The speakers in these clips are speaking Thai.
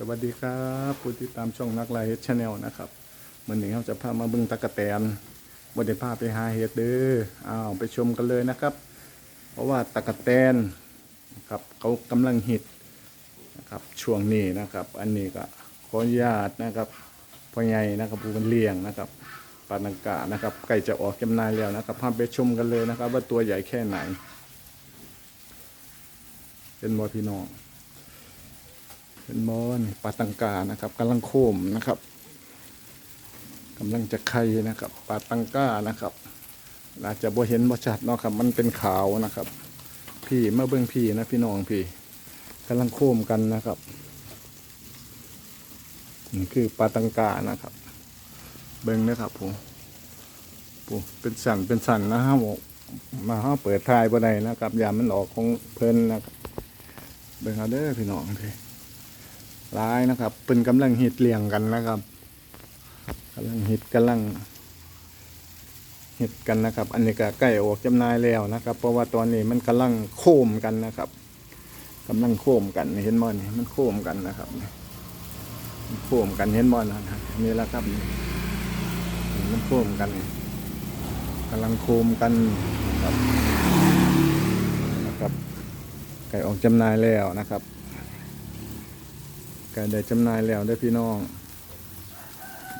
สวัสดีครับผู้ติดตามช่องนักไลฟ์ชาแนลนะครับวันนี้เราจะพามาบึงตะกะแตนบนได้พาไปหาเห็ดเด้ออ้าวไปชมกันเลยนะครับ เพราะว่าตะกะแตนนะครับเขากำลังฮิตนะครับช่วงนี้นะครับ อันนี้ก็ขออนุญาตนะครับพ่อใหญ่นะครับผู้เป็นเลี้ยงนะครับปานังกานะครับใกล้จะออกจำหน่ายแล้วนะครับพาไปชมกันเลยนะครับ ว่าตัวใหญ่แค่ไหน เป็นมอพี่น้อง เป็นมอนปลาตังกานะครับกำลังโคมนะครับกำลังจะไข่นะครับปลาตังกานะครับอาจจะบ่เห็นบ่ชัดเนาะครับ มันเป็นขาวนะครับ พี่เมื่อเบื้องพี่นะพี่น้องพี่กำลังโคมกันนะครับนี่คือปลาตังกานะครับ เบิ้งนะครับผมผมเป็นสันเป็นสันนะฮะผมมาห้าเปิดทายบ่ได้นะครับยามมันออกของเพลินนะครับเบิ้งเอาเด้อพี่น้องพี่ ร้ายนะครับเป็นกำลังฮิตเลี้ยงกันนะครับกำลังฮิตกำลังฮิตกันนะครับ อันนี้ก็ใกล้ออกจำนายแล้วนะครับ เพราะว่าตอนนี้มันกำลังโค้มกันนะครับกำลังโค้มกันเห็นบ่นี่มันโค้มกันนะครับโค้มกันเห็นบ่นะครับนี่แหละครับมันโค้มกันกำลังโค้มกันนะครับนะครับไก่ออกจำนายแล้วนะครับ ก่ได้จำนายแล้วได้พี่น้อง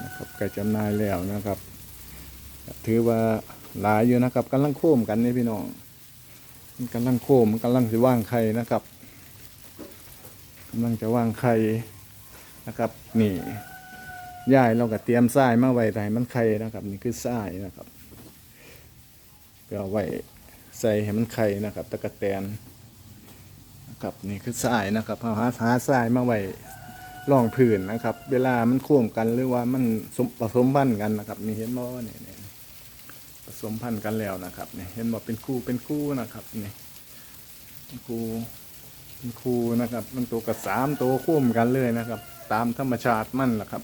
นะครับไก่จำนายแล้วนะครับ ถือว่าหลายอยู่นะครับกำลังโค้มกันนี่พี่น้องมันกำลังโค้มมันกำลังจะว่างไข่นะครับกำลังจะว่างไข่นะครับ นี่ย่ายเราก็เตรียมทรายมาไว้แต่ให้มันไข่นะครับ นี่คือทรายนะครับก็เอาไว้ใส่ให้มันไข่นะครับ ตะกะแตนนะครับนี่คือทรายนะครับเอาหาหาทรายมาไว้ รองพื้นนะครับ เวลามันโค้มกันหรือว่ามันสมผสมพันธุ์กันนะครับนี่เห็นบ่เนี่ยเนี่ผสมพันธุ์กันแล้วนะครับนี่เห็นบ่เป็นคู่เป็นคู่นะครับนี่คู่เป็นคู่นะครับ มันตัวกับสามตัวคู่มกันเลยนะครับ ตามธรรมชาติมันแหละครับ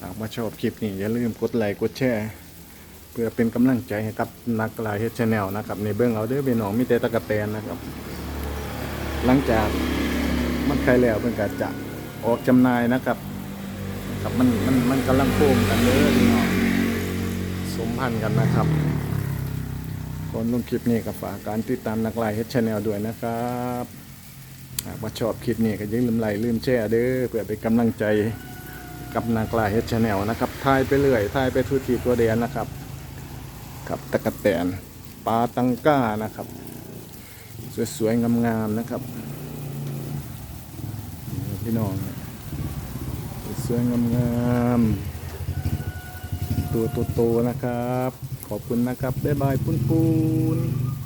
หากมาชอบคลิปนี้อย่าลืมกดไลค์กดแชร์เพื่อเป็นกำลังใจให้กับนักลายเฮดชแนลนะครับในเบื้องเอาเด้อพี่น้องมีแต่ตะกะแตนนะครับ หลังจากมันไข่แล้วเป็นการจะ ออกจำหน่ายนะครับ ครับมันมันมันกำลังโค้มกันเลยพี่น้องสมพันธ์กันนะครับคนลงคลิปนี้กับฝากการติดตามนักไลฟ์เฮดชาแนลด้วยนะครับหากว่าชอบคลิปนี้ก็อยิ่าลืมไลค์ลืมแชร์เด้อเพื่อเป็นกำลังใจกับนักไลฟ์เฮดชาแนลนะครับทายไปเรื่อยทายไปทุกทีตัวเดียนนะครับกับตะกะแตนปลาตังก้านะครับ สวยๆงามๆนะครับ พี่น้องสวยงามๆตัวโตๆนะครับ ขอบคุณนะครับ บ๊ายบายปุ้นๆ